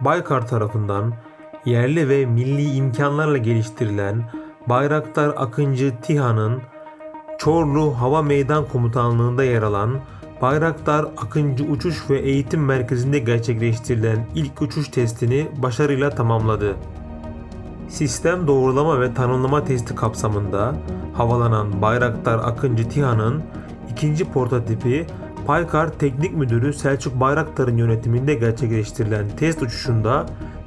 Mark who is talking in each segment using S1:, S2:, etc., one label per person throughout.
S1: Baykar tarafından yerli ve milli imkanlarla geliştirilen Bayraktar Akıncı TİHA'nın Çorlu Hava Meydan Komutanlığı'nda yer alan Bayraktar Akıncı Uçuş ve Eğitim Merkezi'nde gerçekleştirilen ilk uçuş testini başarıyla tamamladı. Sistem doğrulama ve tanımlama testi kapsamında havalanan Bayraktar Akıncı TİHA'nın ikinci prototipi Paykar Teknik Müdürü Selçuk Bayraktar'ın yönetiminde gerçekleştirilen test uçuşunda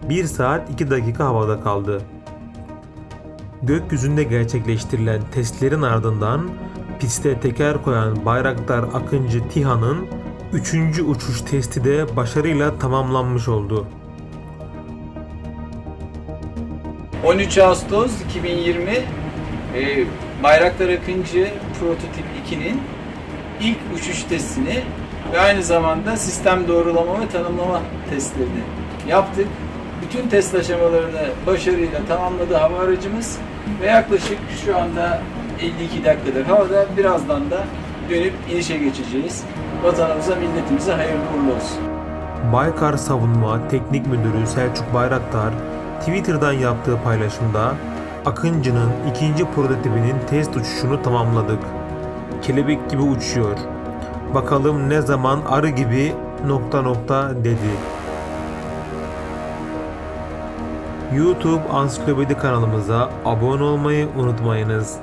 S1: 1 saat 2 dakika havada kaldı. Gökyüzünde gerçekleştirilen testlerin ardından piste teker koyan Bayraktar Akıncı TİHA'nın 3. uçuş testi de başarıyla tamamlanmış oldu.
S2: 13 Ağustos 2020 e, Bayraktar Akıncı Prototip 2'nin ilk uçuş testini ve aynı zamanda sistem doğrulama ve tanımlama testlerini yaptık. Bütün test aşamalarını başarıyla tamamladı hava aracımız ve yaklaşık şu anda 52 dakikadır havada birazdan da dönüp inişe geçeceğiz. Vatanımıza, milletimize hayırlı uğurlu olsun.
S1: Baykar Savunma Teknik Müdürü Selçuk Bayraktar Twitter'dan yaptığı paylaşımda Akıncı'nın ikinci prototipinin test uçuşunu tamamladık. Kelebek gibi uçuyor. Bakalım ne zaman arı gibi nokta nokta dedi. YouTube Ansiklopedi kanalımıza abone olmayı unutmayınız.